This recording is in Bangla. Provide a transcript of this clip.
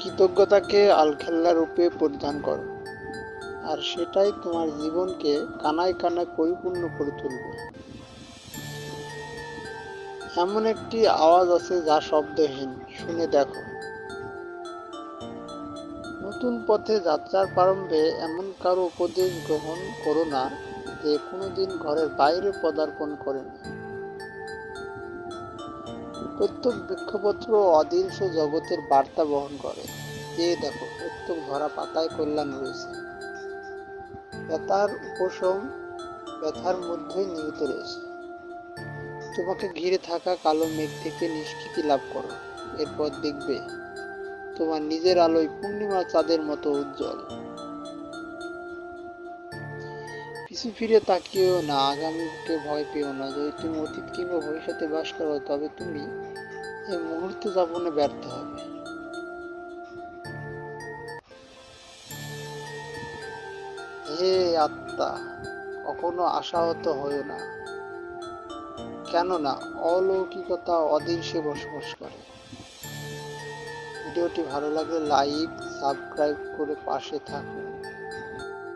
কৃতজ্ঞতাকে আলখেল্লা রূপে পরিধান করো, আর সেটাই তোমার জীবনকে কানায় কানায় পরিপূর্ণ করে তুলবে। এমন একটি আওয়াজ আছে যা শব্দহীন, শুনে দেখো। নতুন পথে যাত্রার প্রারম্ভে এমন কারও উপদেশ গ্রহণ করো না যে কোনোদিন ঘরের বাইরে পদার্পণ করেনি প্রত্যেক বৃক্ষপত্র অদৃশ্য জগতের বার্তা বহন করে। যে দেখো, প্রত্যেক ধরা পাতায় কল্যাণ রয়েছে ব্যথার উপশম ব্যথার মধ্যেই নিহিত রয়েছে। তোমাকে ঘিরে থাকা কালো মেঘ থেকে নিষ্কৃতি লাভ করো। এরপর দেখবে, তোমার নিজের আলোয় পূর্ণিমা চাঁদের মতো উজ্জ্বল। পিছু ফিরে তাকিয়েও না আগামীকে ভয় পেও না। যদি তুমি অতীত কিংবা ভবিষ্যতে বাস করো, তবে তুমি এই মুহূর্তে যাপনে ব্যর্থ হবে। হে আত্মা, কখনো আশাহত হয়েও না। কেননা, অলৌকিকতা অদৃশ্যে বসবাস করে। ভিডিওটি ভালো লাগলে লাইক, সাবস্ক্রাইব করে পাশে থাকুন।